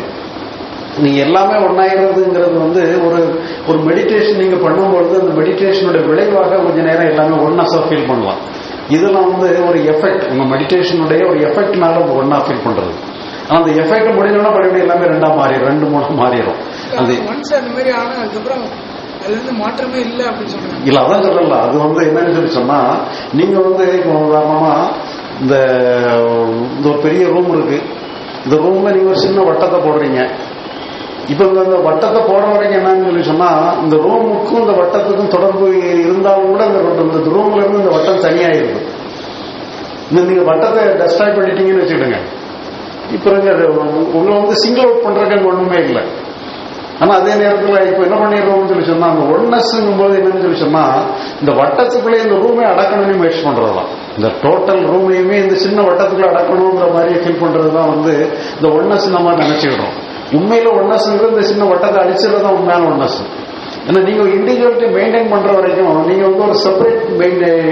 நீங்க எல்லாமே ஒன்னாயிருதுங்கிறது வந்து ஒரு ஒரு மெடிடேஷன் நீங்க பண்ணும்பொழுது அந்த மெடிடேஷனோட விளைவாக கொஞ்ச நேரம் எல்லாமே ஒன்னஸா ஃபீல் பண்ணலாம். இதெல்லாம் வந்து ஒரு எஃபெக்ட் உங்க மெடிடேஷனுடைய ஒரு எஃபெக்ட்னால ஒன்னா ஃபீல் பண்றது. ஆனா அந்த எஃபெக்ட் முடியணும்னா மறுபடியும் எல்லாமே ரெண்டா மாறிடும் ரெண்டு மூணு மாறிடும். அந்த அதுல மாற்றமே இல்லை அப்படின்னு சொல்றாங்க. இல்ல அதான் சொல்லல அது வந்து என்னன்னு சொல்லி சொன்னா நீங்க வந்து உதாரணமா இந்த இந்த ஒரு பெரிய ரூம் இருக்கு. இந்த ரூம்ல நீங்க ஒரு சின்ன வட்டத்தை போடுறீங்க. இப்ப இந்த வட்டத்தை போடுற வரைக்கும் என்னன்னு சொல்லி சொன்னா இந்த ரூமுக்கும் இந்த வட்டத்துக்கும் தொடர்பு இருந்தாலும் கூட இந்த இந்த ரூம்ல இருந்து இந்த வட்டம் தனியாயிருது. இந்த நீங்க வட்டத்தை டெஸ்ட்ராய் பண்ணிட்டீங்கன்னு வச்சுக்கிடுங்க. இப்ப அது உங்களை வந்து சிங்கிள் அவுட் பண்றதுக்கு ஒண்ணுமே இல்லை. ஆனா அதே நேரத்துல இப்ப என்ன பண்ணிடுறோம்னு சொல்லி சொன்னா அந்த ஒன்னஸ்ங்கும் போது என்னன்னு சொல்லி சொன்னா இந்த வட்டத்துக்குள்ளே இந்த ரூமே அடக்கணும்னு முயற்சி பண்றதுதான். இந்த டோட்டல் ரூமையுமே இந்த சின்ன வட்டத்துக்குள்ள அடக்கணுங்கிற மாதிரி ஃபீல் பண்றதுதான் வந்து இந்த ஒன்னஸ் நம்ம நினைச்சுக்கிறோம் உண்மையில ஒன்னஸ்ங்கிறது இந்த சின்ன வட்டத்தை அடிச்சிடுறது தான் உண்மையான ஒன்னஸ் ஏன்னா நீங்க இண்டிவிஜுவாலிட்டி மெயின்டைன் பண்ற வரைக்கும் நீங்க வந்து ஒரு செப்பரேட்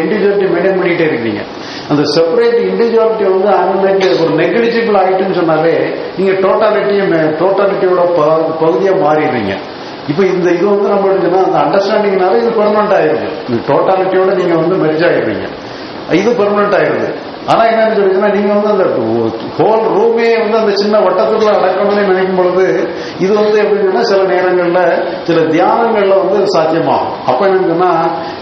இண்டிவிஜுவாலிட்டி மெயின்டைன் பண்ணிட்டே இருக்கீங்க. அந்த செப்பரேட் இண்டிவிஜுவாலிட்டி வந்து அன்னைக்கு ஒரு நெக்லிஜிபிள் ஆயிட்டுன்னு சொன்னாலே நீங்க டோட்டாலிட்டியும் டோட்டாலிட்டியோட பகுதியா மாறிடுறீங்க. இப்போ இந்த இது வந்து நம்ம எடுத்துன்னா அந்த அண்டர்ஸ்டாண்டிங்னால இது பெர்மனன்ட் ஆயிருது இந்த டோட்டாலிட்டியோட நீங்க வந்து மெரிஜ் ஆயிடுறீங்க. இது பெர்மனன்ட் ஆயிருது ஆனா என்னன்னு சொல்லிச்சுன்னா நீங்க வந்து அந்த ஹோல் ரூமே வந்து அந்த சின்ன வட்டத்துக்குள்ள அடக்கணும்னு நினைக்கும் பொழுது இது வந்து எப்படின்னா சில நேரங்கள்ல சில தியானங்கள்ல வந்து சாத்தியமாகும். அப்ப என்னன்னா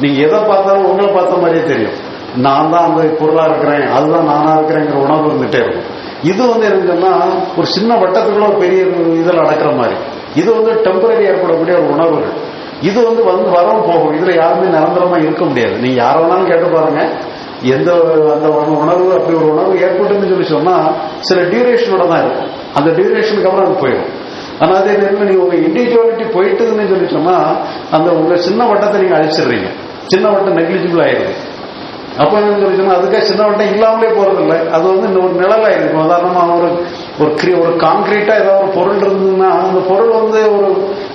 நீங்க எதை பார்த்தாலும் உங்களை பார்த்த மாதிரியே தெரியும். நான் தான் அந்த பொருளா இருக்கிறேன் அதுதான் நானா இருக்கிறேங்கிற உணர்வு இருந்துட்டே இருக்கும். இது வந்து என்னன்னா ஒரு சின்ன வட்டத்துக்குள்ள ஒரு பெரிய இதில் அடக்கிற மாதிரி. இது வந்து டெம்பரரி ஏற்படக்கூடிய ஒரு உணர்வுகள். இது வந்து வந்து வரவும் போகும். இதுல யாருமே நிரந்தரமா இருக்க முடியாது. நீங்க யார வேணாலும் கேட்டு பாருங்க. எந்த அந்த உணவு உணர்வு அப்படி ஒரு உணர்வு ஏற்பட்டுன்னு சொல்லி சொன்னா சில டியூரேஷனோட தான் இருக்கும். அந்த டியூரேஷனுக்கு அப்புறம் அது போயிடும். ஆனா அதே நேரத்தில் நீங்க உங்க இண்டிவிஜுவாலிட்டி போயிட்டுதுன்னு சொல்லி சொன்னா அந்த உங்க சின்ன வட்டத்தை நீங்க அழிச்சிடுறீங்க. சின்ன வட்டம் நெக்லிஜிபிள் ஆயிடுது. அப்ப என்ன சொல்லி சொன்னா அதுக்காக சின்ன இல்லாமலே போறது இல்லை அது வந்து இந்த ஒரு நிழலா இருக்கும் உதாரணமா ஒரு ஒரு கிரி ஒரு காங்கிரீட்டா ஏதாவது ஒரு பொருள் இருந்ததுன்னா அந்த பொருள் வந்து ஒரு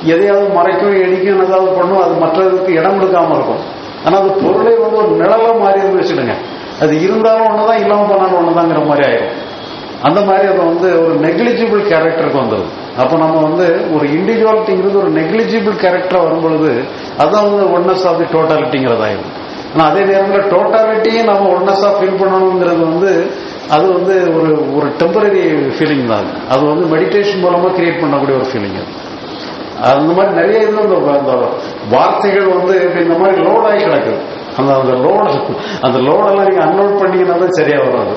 எதையாவது மறைக்கும் எடிக்கும் ஏதாவது பண்ணும் அது மற்றதுக்கு இடம் கொடுக்காம இருக்கும். ஆனா அது பொருளே வந்து ஒரு நிழலா மாறி இருந்து வச்சுடுங்க. அது இருந்தாலும் ஒண்ணுதான் இல்லாம போனாலும் ஒண்ணுதாங்கிற மாதிரி ஆயிரும். அந்த மாதிரி அது வந்து ஒரு நெக்லிஜிபிள் கேரக்டருக்கு வந்துடும் அப்போ நம்ம வந்து ஒரு இண்டிவிஜுவாலிட்டிங்கிறது ஒரு நெக்லிஜிபிள் கேரக்டரா வரும்பொழுது அதான் வந்து ஒன்னஸ் ஆஃப் தி டோட்டாலிட்டிங்கிறதாயிடும் ஆனா அதே நேரத்தில் டோட்டாலிட்டியும் நம்ம ஒன்னஸா ஃபீல் பண்ணணுங்கிறது வந்து அது வந்து ஒரு ஒரு டெம்பரரி ஃபீலிங் தான் அது. வந்து மெடிடேஷன் மூலமா கிரியேட் பண்ணக்கூடிய ஒரு ஃபீலிங் அது. அந்த மாதிரி நிறைய இது அந்த வார்த்தைகள் வந்து இந்த மாதிரி லோட் ஆகி கிடக்குது. அந்த அந்த லோடு அந்த லோடெல்லாம் நீங்க அன்லோட் பண்ணீங்கன்னா தான் சரியா வராது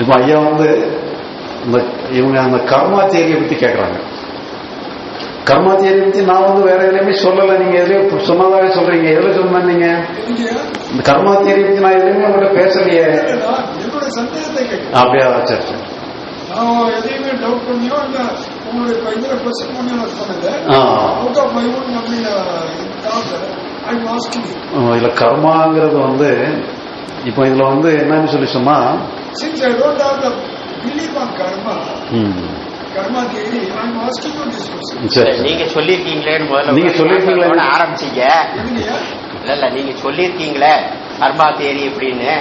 இப்போ ஐயா வந்து இந்த இவங்க அந்த கர்மா தேரியை பத்தி கேட்கறாங்க கர்மா தேரியை பத்தி நான் வந்து வேற எதுலையுமே சொல்லலை. நீங்க எதுலயும் சொன்னதாவே சொல்றீங்க. எதுல சொன்ன நீங்க? இந்த கர்மா தேரியை பத்தி நான் எதுவுமே உங்கள்கிட்ட பேசலையே. அப்படியா சரி சரி. எதையுமே டவுட் பண்ணியோ இல்ல உங்களுடைய இதுல கொஸ்டின் பண்ணியோ நான் சொன்னது. Out of my own asking இதுல கர்மாங்கிறது வந்து இப்போ இதுல வந்து என்னன்னு சொல்லி சொன்னா since I don't have the believe on karma நீங்க சொல்லியிருக்கீங்களேன்னு முதல்ல நீங்க சொல்லியிருக்கீங்களே. உங்க ஆரம்பிச்சீங்க. இல்ல இல்ல நீங்க சொல்லியிருக்கீங்களே கர்மா தேரி அப்படின்னு.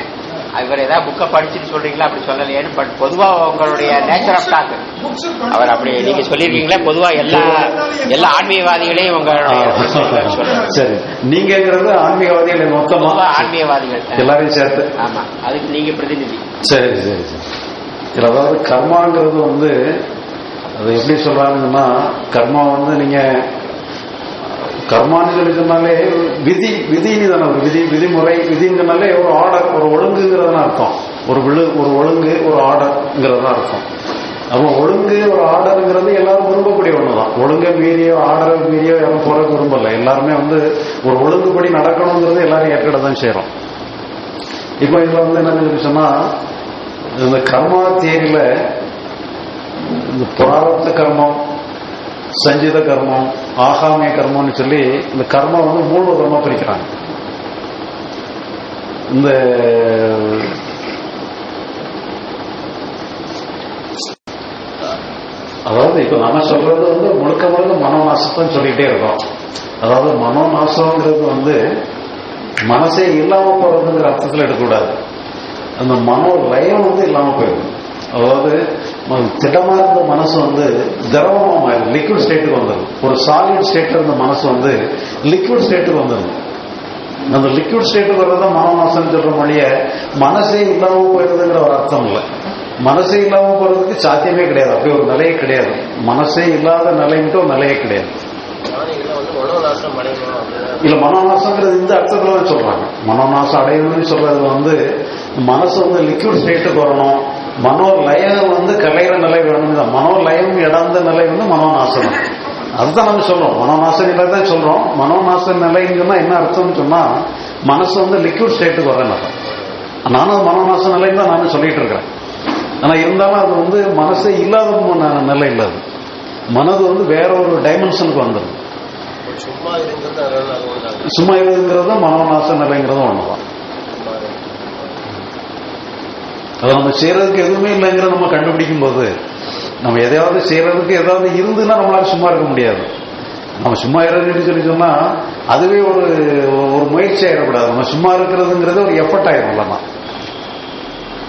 இவர் ஏதாவது புக்கை படிச்சுட்டு சொல்றீங்களா? அப்படி சொல்லலையேன்னு பட் பொதுவா உங்களுடைய நேச்சர் ஆஃப் டாக் அவர் அப்படி நீங்க சொல்லியிருக்கீங்களே பொதுவா எல்லா எல்லா ஆன்மீகவாதிகளையும் உங்களுடைய. சரி. நீங்கிறது ஆன்மீகவாதிகள் மொத்தமா. ஆன்மீகவாதிகள். எல்லாரையும் சேர்த்து. ஆமா. அதுக்கு நீங்க பிரதிநிதி. சரி சரி. சரி அதாவது கர்மாங்கிறது வந்து அது எப்படி சொல்றாங்கன்னா கர்மா வந்து நீங்க கர்மான்னு சொல்லி சொன்னாலே விதி விதின்னு தானே ஒரு விதி விதிமுறை விதிங்கிறனாலே ஒரு ஆர்டர் ஒரு ஒழுங்குங்கிறதுனா அர்த்தம். ஒரு விழு ஒரு ஒழுங்கு ஒரு ஆர்டர்ங்கிறது தான் அர்த்தம். அப்போ ஒழுங்கு ஒரு ஆர்டருங்கிறது எல்லாரும் விரும்பக்கூடிய ஒன்று தான் ஒழுங்கை மீறியோ ஆர்டரை மீறியோ யாரும் போறதுக்கு விரும்பல. எல்லாருமே வந்து ஒரு ஒழுங்குபடி நடக்கணுங்கிறது எல்லாரும் ஏற்கனவே தான் செய்கிறோம் இப்போ இதுல வந்து என்ன சொல்லி சொன்னா இந்த கர்மா தேரியில இந்த பிராரப்த கர்மம் சஞ்சீத கர்மம் ஆகாமிய கர்மம்னு சொல்லி இந்த கர்மம் வந்து மூணு விதமா பிரிக்கிறாங்க. இந்த அதாவது இப்ப நம்ம சொல்றது வந்து முழுக்க முழுக்க மனோநாசத்தம் சொல்லிட்டே இருக்கோம். அதாவது மனோநாசம்ங்கிறது வந்து மனசே இல்லாம போறதுங்கிற அர்த்தத்தில் எடுக்கக்கூடாது. அந்த மனோ லயம் வந்து இல்லாம போயிடும். அதாவது திடமா இருந்த மனசு வந்து திரவமா மாறிடும் லிக்விட் ஸ்டேட்டுக்கு வந்துடும் ஒரு சாலிட் ஸ்டேட்ல இருந்த மனசு வந்து லிக்விட் ஸ்டேட்டுக்கு வந்துடும் அந்த லிக்விட் ஸ்டேட்டுக்கு வர்றத மனோநாசம் சொல்ற மொழிய. மனசே இல்லாம போயிடுறதுங்கிற ஒரு அர்த்தம் இல்லை. மனசே இல்லாம போறதுக்கு சாத்தியமே கிடையாது. அப்படி ஒரு நிலையே கிடையாது. மனசே இல்லாத நிலைன்ட்டு ஒரு நிலையே கிடையாது. இல்ல மனோநாசங்கிறது இந்த அர்த்தத்துல சொல்றாங்க. மனோநாசம் அடையணும்னு சொல்றது வந்து மனசு வந்து லிக்விட் ஸ்டேட்டுக்கு வரணும். மனோலயம் வந்து கலையிற நிலை வேணும் தான் மனோலயம் இழந்த நிலை வந்து மனோநாசனம். அதுதான் நம்ம சொல்றோம். மனோநாச நிலை தான் சொல்றோம். மனோநாச நிலைன்னு சொன்னா என்ன அர்த்தம்னு சொன்னா மனசு வந்து லிக்விட் ஸ்டேட்டுக்கு வர நிலை. நானும் மனோநாச நிலைன்னு தான் நானும் சொல்லிட்டு இருக்கிறேன். ஆனா இருந்தாலும் அது வந்து மனசே இல்லாத நிலை இல்லை அது. மனது வந்து வேற ஒரு டைமென்ஷனுக்கு வந்துடும் சும்மா இருக்குங்கிறதும் மனோநாச நிலைங்கிறதும் ஒண்ணுதான். அதை நம்ம செய்யறதுக்கு எதுவுமே இல்லைங்கிறத நம்ம கண்டுபிடிக்கும் போது நம்ம எதையாவது செய்யறதுக்கு ஏதாவது இருந்துன்னா நம்மளால சும்மா இருக்க முடியாது. நம்ம சும்மா இருந்துன்னு சொல்லி சொன்னா அதுவே ஒரு ஒரு முயற்சி ஆயிடக்கூடாது. நம்ம சும்மா இருக்கிறதுங்கிறது ஒரு எஃபர்ட் ஆயிரும் இல்லைன்னா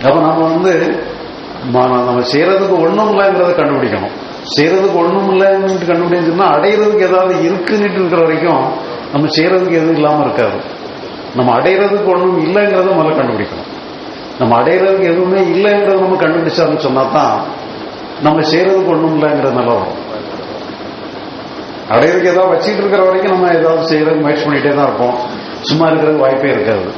அப்ப நம்ம வந்து நம்ம செய்யறதுக்கு ஒண்ணும் இல்லைங்கிறத கண்டுபிடிக்கணும். செய்யறதுக்கு ஒண்ணும் இல்லைன்னு கண்டுபிடிச்சுன்னா அடையிறதுக்கு ஏதாவது இருக்குன்னுட்டு இருக்கிற வரைக்கும் நம்ம செய்யறதுக்கு எதுவும் இல்லாம இருக்காது. நம்ம அடையிறதுக்கு ஒண்ணும் இல்லைங்கிறத முதல்ல கண்டுபிடிக்கணும். நம்ம அடையிறதுக்கு எதுவுமே இல்லைங்கிறது நம்ம கண்டுபிடிச்சான்னு சொன்னா தான் நம்ம செய்யறதுக்கு ஒண்ணும் இல்லைங்கிற நிலவரம் வரும். அடையிறதுக்கு ஏதாவது வச்சுட்டு இருக்கிற வரைக்கும் நம்ம ஏதாவது செய்யறதுக்கு முயற்சி பண்ணிட்டே தான் இருப்போம். சும்மா இருக்கிறதுக்கு வாய்ப்பே இருக்காது.